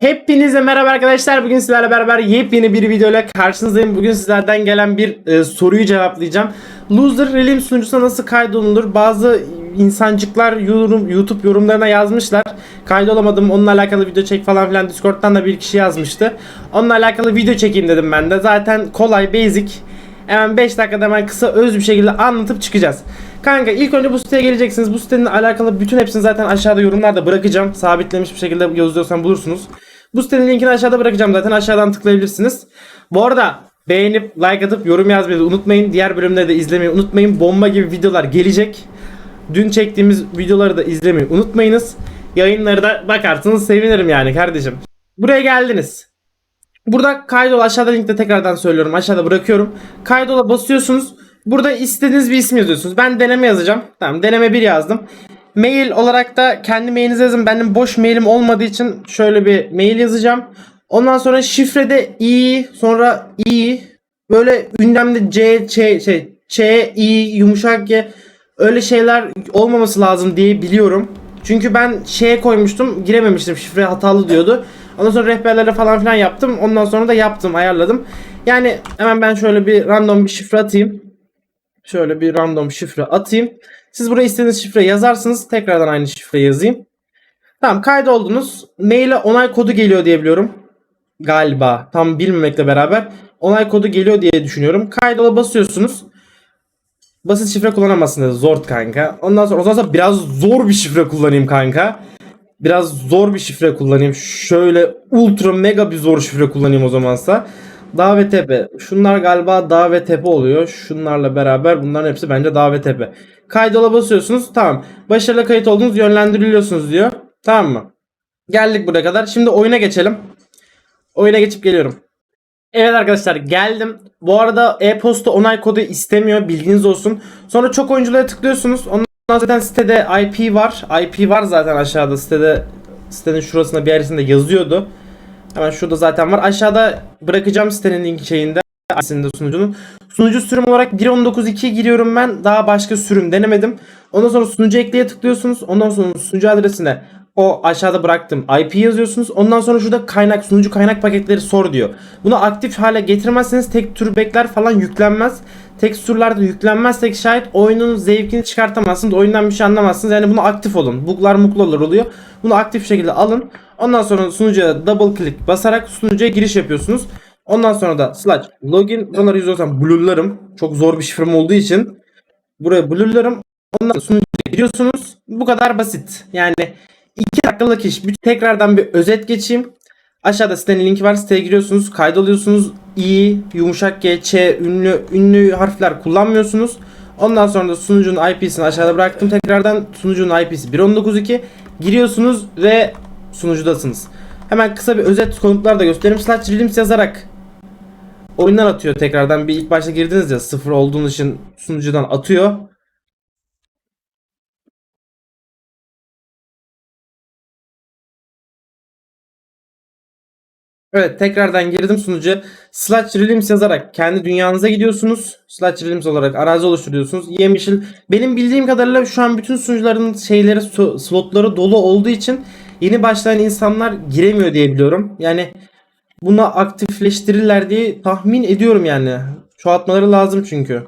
Hepinize merhaba arkadaşlar. Bugün sizlerle beraber yepyeni bir videoyla karşınızdayım. Bugün sizlerden gelen bir e, soruyu cevaplayacağım. Loser Realm sunucusuna nasıl kaydolunur? Bazı insancıklar yorum, YouTube yorumlarına yazmışlar. Kaydolamadım. Onunla alakalı video çek falan filan. Discord'dan da bir kişi yazmıştı. Onunla alakalı video çekeyim dedim ben de. Zaten kolay, basic. Hemen 5 dakikada hemen kısa öz bir şekilde anlatıp çıkacağız. Kanka ilk önce bu siteye geleceksiniz. Bu sitenin alakalı bütün hepsini zaten aşağıda yorumlarda bırakacağım. Sabitlemiş bir şekilde yazıyorsan bulursunuz. Bu sitenin linkini aşağıda bırakacağım zaten aşağıdan tıklayabilirsiniz. Bu arada beğenip like atıp yorum yazmayı unutmayın. Diğer bölümleri de izlemeyi unutmayın. Bomba gibi videolar gelecek. Dün çektiğimiz videoları da izlemeyi unutmayınız. Yayınları da bakarsanız sevinirim yani kardeşim. Buraya geldiniz. Burada kaydol aşağıda linkte tekrardan söylüyorum. Aşağıda bırakıyorum. Kaydola basıyorsunuz. Burada istediğiniz bir isim yazıyorsunuz. Ben deneme yazacağım. Tamam deneme 1 yazdım. Mail olarak da kendi mailinizi yazın. Benim boş mailim olmadığı için şöyle bir mail yazacağım. Ondan sonra şifrede i sonra i böyle ünlemde c ç şey ç i yumuşak g öyle şeyler olmaması lazım diye biliyorum. Çünkü ben şeye koymuştum girememiştim şifre hatalı diyordu. Ondan sonra rehberlere falan filan yaptım. Ondan sonra da yaptım ayarladım. Yani hemen ben şöyle bir random bir şifre atayım. Şöyle bir random şifre atayım. Siz buraya istediğiniz şifre yazarsınız. Tekrardan aynı şifre yazayım. Tamam kaydoldunuz. Maile onay kodu geliyor diye biliyorum. Galiba. Tam bilmemekle beraber. Onay kodu geliyor diye düşünüyorum. Kaydola basıyorsunuz. Basit şifre kullanamazsınız. Zor kanka. Ondan sonra o zaman biraz zor bir şifre kullanayım kanka. Biraz zor bir şifre kullanayım. Şöyle ultra mega bir zor şifre kullanayım o zamansa. Dağ ve tepe. Şunlar galiba dağ ve tepe oluyor. Şunlarla beraber bunların hepsi bence dağ ve tepe. Kaydola basıyorsunuz. Tamam. Başarılı kayıt oldunuz. Yönlendiriliyorsunuz diyor. Tamam mı? Geldik buraya kadar. Şimdi oyuna geçelim. Oyuna geçip geliyorum. Evet arkadaşlar geldim. Bu arada e-posta onay kodu istemiyor. Bilginiz olsun. Sonra çok oyunculara tıklıyorsunuz. Ondan zaten sitede IP var. IP var zaten aşağıda sitede. Sitenin şurasında bir yerisinde yazıyordu. Hemen şurada zaten var. Aşağıda bırakacağım sitenin link şeyinde. Aslında sunucunun. Sunucu sürüm olarak 1.19.2 giriyorum ben. Daha başka sürüm denemedim. Ondan sonra sunucu ekleye tıklıyorsunuz. Ondan sonra sunucu adresine o aşağıda bıraktım IP yazıyorsunuz. Ondan sonra şurada kaynak sunucu kaynak paketleri sor diyor. Bunu aktif hale getirmezseniz tek tür bekler falan yüklenmez. Tekstürler de yüklenmezsek şayet oyunun zevkini çıkartamazsınız. Oyundan bir şey anlamazsınız. Yani bunu aktif olun. Buglar muklalar oluyor. Bunu aktif şekilde alın. Ondan sonra sunucuya double click basarak sunucuya giriş yapıyorsunuz. Ondan sonra da slash login. Bunları yüzüyorsan blurlarım. Çok zor bir şifrem olduğu için. Buraya blurlarım. Ondan sonra sunucuya giriyorsunuz. Bu kadar basit. Yani 2 dakikalık iş. Bir tekrardan bir özet geçeyim. Aşağıda sitenin linki var. Siteye giriyorsunuz. Kaydoluyorsunuz. i, yumuşak g, ç, ünlü, ünlü harfler kullanmıyorsunuz. Ondan sonra da sunucunun IP'sini aşağıda bıraktım. Tekrardan sunucunun IP'si 1.19.2. Giriyorsunuz ve sunucudasınız. Hemen kısa bir özet konutlar da göstereyim. Slash Realms yazarak oyundan atıyor tekrardan. Bir ilk başta girdiniz ya sıfır olduğunuz için sunucudan atıyor. Evet tekrardan girdim sunucuya. Slash Realms yazarak kendi dünyanıza gidiyorsunuz. Slash Realms olarak arazi oluşturuyorsunuz. Yemyeşil. Benim bildiğim kadarıyla şu an bütün sunucuların şeyleri slotları dolu olduğu için yeni başlayan insanlar giremiyor diye biliyorum. Yani bunu aktifleştirirler diye tahmin ediyorum yani. Çoğaltmaları lazım çünkü.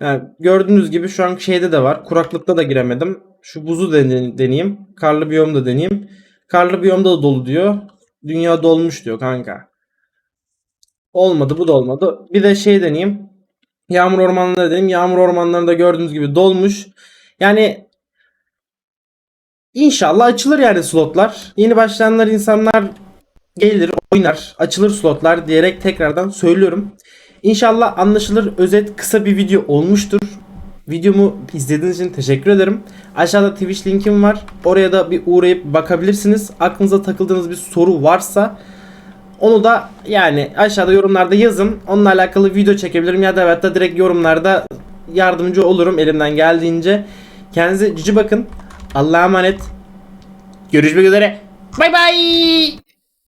Yani gördüğünüz gibi şu an şeyde de var. Kuraklıkta da giremedim. Şu buzu dene- deneyeyim. Karlı biyom da deneyeyim. Karlı biyomda da dolu diyor. Dünya dolmuş diyor kanka. Olmadı bu da olmadı. Bir de şey deneyeyim. Yağmur ormanları deneyeyim. Yağmur ormanlarında gördüğünüz gibi dolmuş. Yani inşallah açılır yani slotlar. Yeni başlayanlar insanlar gelir oynar açılır slotlar diyerek tekrardan söylüyorum. İnşallah anlaşılır özet kısa bir video olmuştur. Videomu izlediğiniz için teşekkür ederim. Aşağıda Twitch linkim var. Oraya da bir uğrayıp bakabilirsiniz. Aklınıza takıldığınız bir soru varsa onu da yani aşağıda yorumlarda yazın. Onunla alakalı video çekebilirim ya da da direkt yorumlarda yardımcı olurum elimden geldiğince. Kendinize cici bakın. Allah'a emanet. Görüşmek üzere. Bay bay.